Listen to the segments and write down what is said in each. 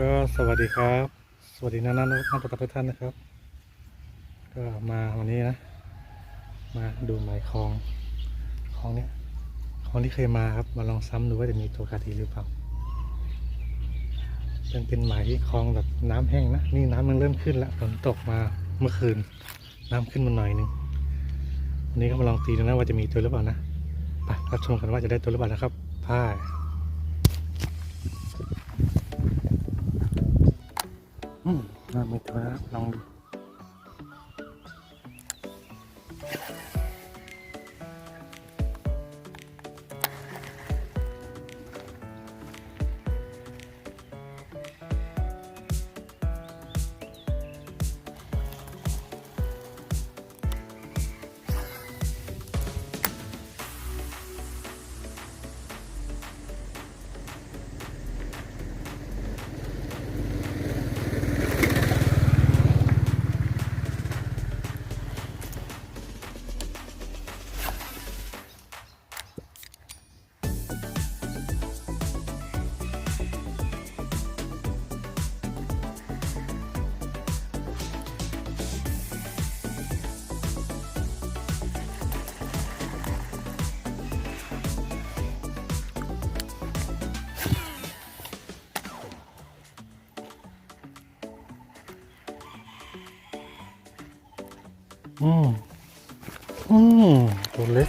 ก็สวัสดีครับ สวัสดีน้าน้าน้าประทุกท่านนะครับ ก็มาวันนี้นะ มาดูหมายคลองคลองเนี้ยคลองที่เคยมาครับมาลองซ้ำดูว่าจะมีตัวคาทีหรือเปล่าเป็นเป็นหมายที่คลองแบบน้ำแห้งนะนี่น้ำมันเริ่มขึ้นแล้วฝนตกมาเมื่อคืน น้ำขึ้นมาหน่อยนึงวันนี้ก็มาลองตีดูนะว่าจะมีตัวหรือเปล่านะไปรับชมกันว่าจะได้ตัวหรือเปล่านะครับพาย อืม น่ามีตัวนะลองดู อืมอืมตัวเล็ก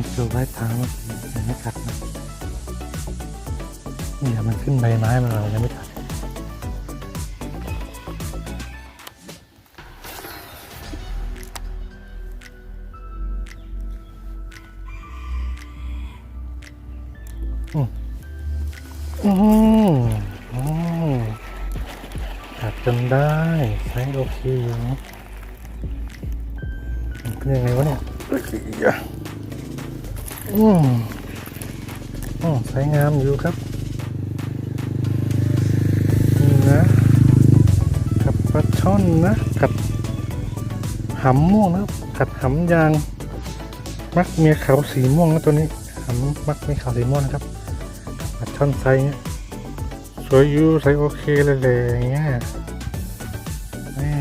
มีตัวไว้ทางเมื่อกี้ยังไม่กัดนะเนี่ยมันขึ้นใบไม้มาเรายังไม่กัดอืมอืมอืมกัดจนได้ใช้โอเคอยู่นะมันเป็นยังไงวะเนี่ย อืมอืมสวยงามอยู่ครับนี่นะกับปลาช่อนนะ กับหำม่วงนะครับกับหำยาง มักเมียขาวสีม่วงนะตัวนี้หำมักเมียขาวสีม่วงนะครับปลาช่อนไซส์เนี่ยสวยอยู่ใสโอเคเลยเลยอย่างเงี้ยแม่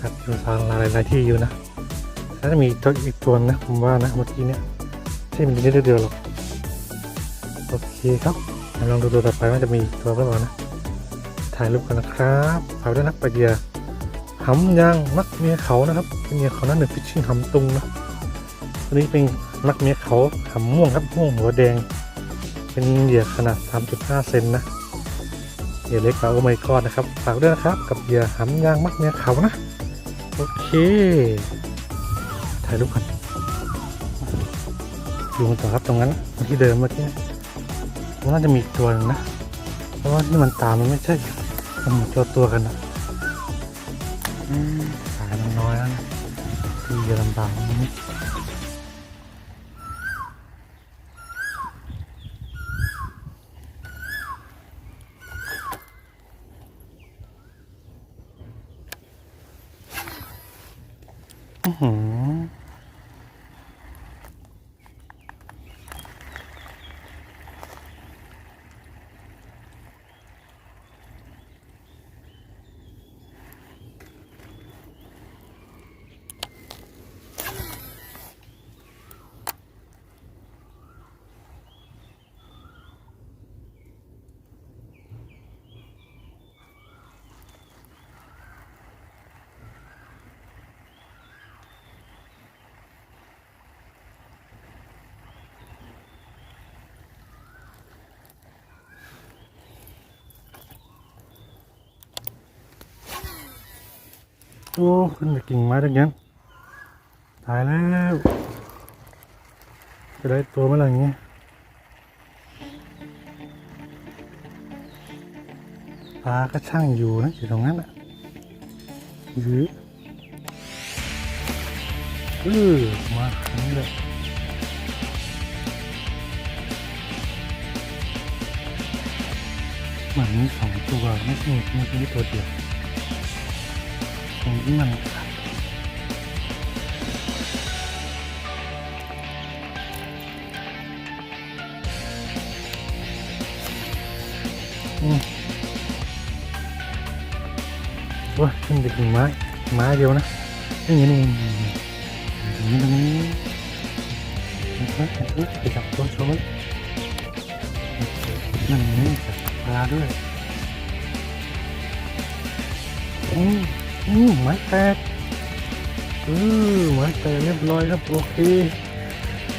กัดอยู่ทางหลายหลายๆที่อยู่นะแล้วจะมีตัวอีกตัวนะผมว่านะเมื่อกี้เนี่ย ช่มันจะได้เดือดหรอก โอเคครับมาลองดูตัวต่อไปว่าจะมีตัวเปล่านะ ถ่ายรูปกันนะครับฝากด้วยนะปลาเดียหำยางมักเมียเขานะครับเป็นเมียเขานั่นหนึ่งฟิชชิ่งหำตุงนะตัวนี้เป็นมักเมียเขาหำม่วงครับม่วงหัวแดง เป็นเหยื่อขนาด 3.5 เซนนะเหยื่อเล็กกว่าโอไมกอนนะครับฝากด้วยนะครับ กับเหยื่อหำยางมักเมียเขานะ โอเค ถ่ายรูปกัน ดูกันต่อครับตรงนั้นที่เดิมเมื่อกี้ตรงนั้นจะมีตัวหนึงนะ เพราะว่าที่มันตามมันไม่ใช่มันตัวตัวกันนะสายมันน้อยแล้วนะที่จะลำบากนิดอือ โอ้ขึ้นไปกิ่งไม้ดังนั้นตายแล้ว จะได้ตัวเมื่อไหร่อย่างเงี้ยปลาก็ช่างอยู่นะอยู่ตรงนั้นอะหรือเออมาอันนี้เลยมือนมีสองตัวไม่ใช่ไม่ใช่ตัวเดียว งที่มันขาดอืมโอ้ยขึ้นไปถึงไม้ไม้เดียวนะนี่นี่นี่นี่ตรงนี้เห็นไหมเห็นไหมไปจับตัวโชว์นั่นนี่จับปลาด้วยอืม อืมไม้แตกเออไม้แตกเรียบร้อยครับโอเค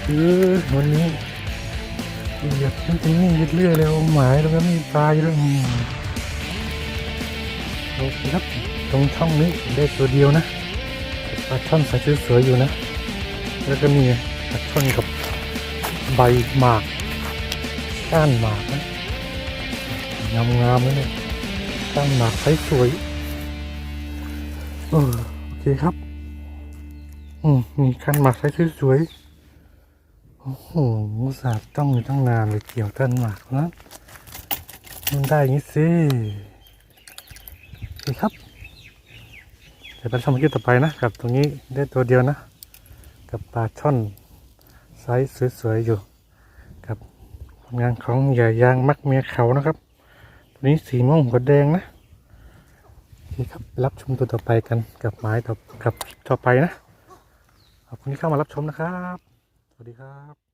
เออวันนี้เหยียบมันจะนิ่งเรื่อยๆเลยเอาหมายแล้วก็มีปลาอยู่ด้วยโอเคครับตรงช่องนี้ได้ตัวเดียวนะปลาช่อนใส่สวยๆอยู่นะ แล้วก็มีปลาช่อนกับใบหมากก้านหมากนะงามๆเลยเนี่ยก้านหมากใสสวย เออโอเคครับ อืมมีคันหมากใช้สวยๆโอ้โหสาห์ต้องอยู่ตั้งนานเลยเกี่ยวกันหมากนะมันได้อย่างนี้สิโอเคครับเดี๋ยวไปทำคลิปต่อไปนะกับตรงนี้ได้ตัวเดียวนะ กับปลาช่อนไซส์สวยๆอยู่ กับผลงานของใหญ่ยางมักเมียเขานะครับ ตัวนี้สีม่วงกับแดงนะ นี่คครับรับชมตัวต่อไปกันกับไม้ต่อกับต่อไปนะขอบคุณที่เข้ามารับชมนะครับ สวัสดีครับ